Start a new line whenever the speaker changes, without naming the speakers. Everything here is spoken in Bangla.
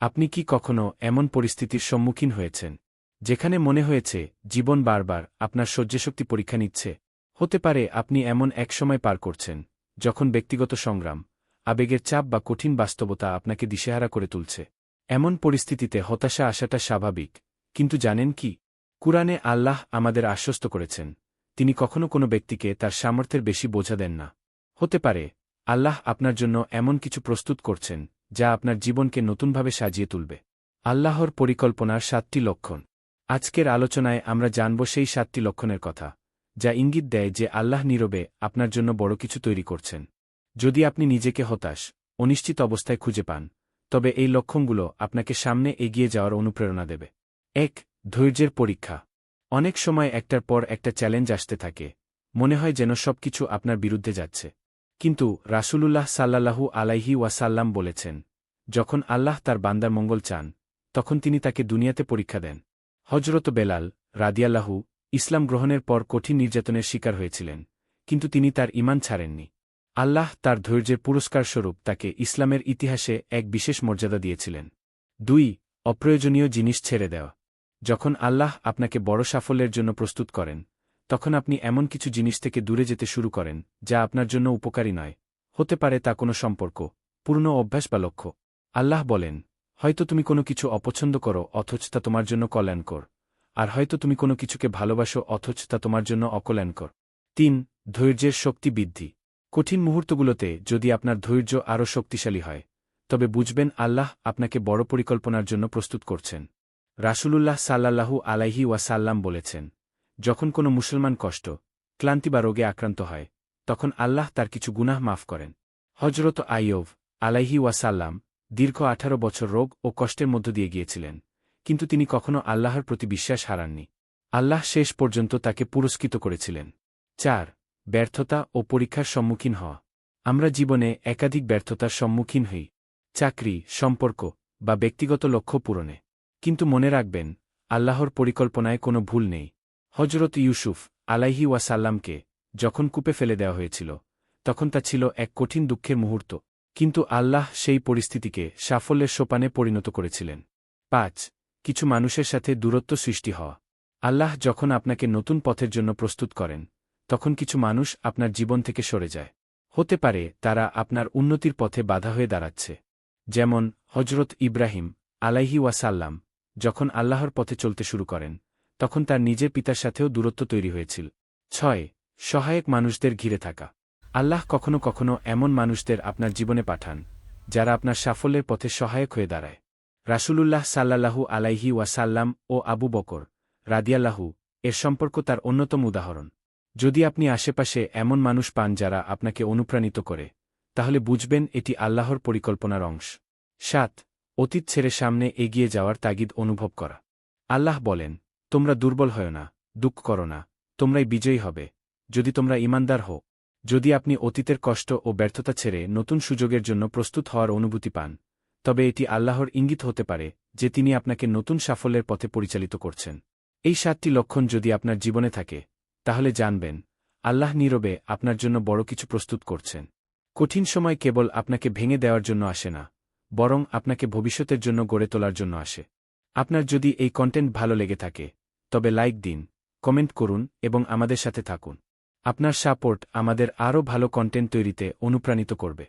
আপনি কি কখনো এমন পরিস্থিতির সম্মুখীন হয়েছেন, যেখানে মনে হয়েছে জীবন বারবার আপনার সহ্যশক্তি পরীক্ষা নিচ্ছে? হতে পারে আপনি এমন এক সময় পার করছেন, যখন ব্যক্তিগত সংগ্রাম, আবেগের চাপ বা কঠিন বাস্তবতা আপনাকে দিশেহারা করে তুলছে। এমন পরিস্থিতিতে হতাশা আসাটা স্বাভাবিক, কিন্তু জানেন কি? কুরআনে আল্লাহ আমাদের আশ্বস্ত করেছেন, তিনি কখনো কোনো ব্যক্তিকে তার সামর্থ্যের বেশি বোঝা দেন না। হতে পারে আল্লাহ আপনার জন্য এমন কিছু প্রস্তুত করছেন যা আপনার জীবনকে নতুনভাবে সাজিয়ে তুলবে। আল্লাহর পরিকল্পনার সাতটি লক্ষণ। আজকের আলোচনায় আমরা জানব সেই সাতটি লক্ষণের কথা, যা ইঙ্গিত দেয় যে আল্লাহ নীরবে আপনার জন্য বড় কিছু তৈরি করছেন। যদি আপনি নিজেকে হতাশ, অনিশ্চিত অবস্থায় খুঁজে পান, তবে এই লক্ষণগুলো আপনাকে সামনে এগিয়ে যাওয়ার অনুপ্রেরণা দেবে। এক, ধৈর্যের পরীক্ষা। অনেক সময় একটার পর একটা চ্যালেঞ্জ আসতে থাকে। মনে হয় যেন সবকিছু আপনার বিরুদ্ধে যাচ্ছে। কিন্তু রাসূলুল্লাহ সাল্লাল্লাহু আলাইহি ওয়াসাল্লাম বলেছেন, যখন আল্লাহ তার বান্দার মঙ্গল চান, তখন তিনি তাকে দুনিয়াতে পরীক্ষা দেন। হজরত বেলাল রাদিয়াল্লাহু ইসলাম গ্রহণের পর কঠিন নির্যাতনের শিকার হয়েছিলেন, কিন্তু তিনি তার ইমান ছাড়েননি। আল্লাহ তার ধৈর্যের পুরস্কারস্বরূপ তাকে ইসলামের ইতিহাসে এক বিশেষ মর্যাদা দিয়েছিলেন। দুই, অপ্রয়োজনীয় জিনিস ছেড়ে দেওয়া। যখন আল্লাহ আপনাকে বড় সাফল্যের জন্য প্রস্তুত করেন তখন আপনি এমন কিছু জিনিস থেকে দূরে যেতে শুরু করেন, যা আপনার জন্য উপকারী নয়। হতে পারে তা কোনো সম্পর্ক, পূর্ণ অভ্যাস বা লক্ষ্য। আল্লাহ বলেন, হয়তো তুমি কোনো কিছু অপছন্দ করো, অথচ তা তোমার জন্য কল্যাণকর। আর হয়তো তুমি কোনো কিছুকে ভালোবাসো, অথচ তা তোমার জন্য অকল্যাণকর। তিন, ধৈর্যের শক্তি বৃদ্ধি। কঠিন মুহূর্তগুলোতে যদি আপনার ধৈর্য আরও শক্তিশালী হয়, তবে বুঝবেন আল্লাহ আপনাকে বড় পরিকল্পনার জন্য প্রস্তুত করছেন। রাসূলুল্লাহ সাল্লাল্লাহু আলাইহি ওয়াসাল্লাম বলেছেন যখন কোনো মুসলমান কষ্ট, ক্লান্তি বা রোগে আক্রান্ত হয়, তখন আল্লাহ তার কিছু গুনাহ মাফ করেন। হজরত আইয়ব আলাইহি ওয়াসাল্লাম দীর্ঘ আঠারো বছর রোগ ও কষ্টের মধ্য দিয়ে গিয়েছিলেন, কিন্তু তিনি কখনও আল্লাহর প্রতি বিশ্বাস হারাননি। আল্লাহ শেষ পর্যন্ত তাকে পুরস্কৃত করেছিলেন। চার, ব্যর্থতা ও পরীক্ষার সম্মুখীন হওয়া। আমরা জীবনে একাধিক ব্যর্থতার সম্মুখীন হই, চাকরি, সম্পর্ক বা ব্যক্তিগত লক্ষ্য পূরণে। কিন্তু মনে রাখবেন, আল্লাহর পরিকল্পনায় কোনো ভুল নেই। হজরত ইউসুফ আলাইহি ওয়াসাল্লামকে যখন কূপে ফেলে দেওয়া হয়েছিল, তখন তা ছিল এক কঠিন দুঃখের মুহূর্ত, কিন্তু আল্লাহ সেই পরিস্থিতিকে সাফল্যের সোপানে পরিণত করেছিলেন। পাঁচ, কিছু মানুষের সাথে দূরত্ব সৃষ্টি হওয়া। আল্লাহ যখন আপনাকে নতুন পথের জন্য প্রস্তুত করেন, তখন কিছু মানুষ আপনার জীবন থেকে সরে যায়। হতে পারে তারা আপনার উন্নতির পথে বাধা হয়ে দাঁড়াচ্ছে। যেমন হজরত ইব্রাহিম আলাইহি ওয়াসাল্লাম যখন আল্লাহর পথে চলতে শুরু করেন তখন তার নিজের পিতার সাথেও দূরত্ব তৈরি হয়েছিল। ছয়, সহায়ক মানুষদের ঘিরে থাকা। আল্লাহ কখনো কখনো এমন মানুষদের আপনার জীবনে পাঠান, যারা আপনার সাফল্যের পথে সহায়ক হয়ে দাঁড়ায়। রাসূলুল্লাহ সাল্লাল্লাহু আলাইহি ওয়াসাল্লাম ও আবু বকর রাদিয়াল্লাহু, এর সম্পর্ক তার অন্যতম উদাহরণ। যদি আপনি আশেপাশে এমন মানুষ পান যারা আপনাকে অনুপ্রাণিত করে, তাহলে বুঝবেন এটি আল্লাহর পরিকল্পনার অংশ। সাত, অতীত ছেড়ে সামনে এগিয়ে যাওয়ার তাগিদ অনুভব করা। আল্লাহ বলেন তোমরা দুর্বল হয় না, দুঃখ করো না, তোমরাই বিজয়ী হবে। যদি তোমরা ইমানদার হো যদি আপনি অতীতের কষ্ট ও ব্যর্থতা ছেড়ে নতুন সুযোগের জন্য প্রস্তুত হওয়ার অনুভূতি পান, তবে এটি আল্লাহর ইঙ্গিত হতে পারে যে তিনি আপনাকে নতুন সাফল্যের পথে পরিচালিত করছেন। এই সাতটি লক্ষণ যদি আপনার জীবনে থাকে, তাহলে জানবেন, আল্লাহ নীরবে আপনার জন্য বড় কিছু প্রস্তুত করছেন। কঠিন সময় কেবল আপনাকে ভেঙে দেওয়ার জন্য আসে না, বরং আপনাকে ভবিষ্যতের জন্য গড়ে তোলার জন্য আসে। আপনার যদি এই কন্টেন্ট ভালো লেগে থাকে তবে লাইক দিন, কমেন্ট করুন এবং আমাদের সাথে থাকুন। আপনার সাপোর্ট আমাদের আরও ভালো কন্টেন্ট তৈরিতে অনুপ্রাণিত করবে।